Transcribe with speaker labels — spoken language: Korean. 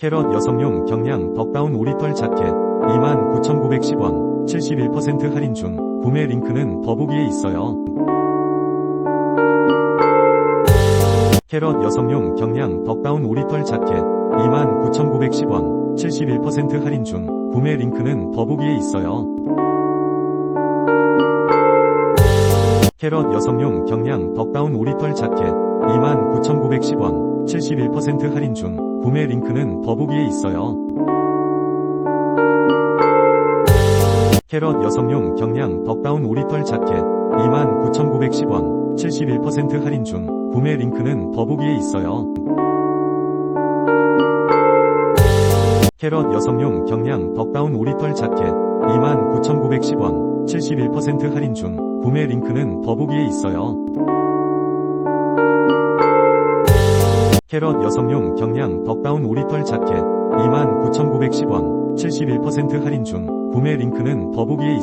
Speaker 1: 캐럿 여성용 경량 덕다운 오리털 자켓 29,910원 71% 할인 중 구매 링크는 더보기에 있어요. 캐럿 여성용 경량 덕다운 오리털 자켓 29,910원 71% 할인 중 구매 링크는 더보기에 있어요. 캐럿 여성용 경량 덕다운 오리털 자켓 29,910원 71% 할인 중 구매 링크는 더보기에 있어요. 캐럿 여성용 경량 덕다운 오리털 자켓 29,910원 71% 할인 중 구매 링크는 더보기에 있어요. 캐럿 여성용 경량 덕다운 오리털 자켓 29,910원 71% 할인 중 구매 링크는 더보기에 있어요. 캐럿 여성용 경량 덕다운 오리털 자켓 29,910원 71% 할인 중 구매 링크는 더보기에 있어요.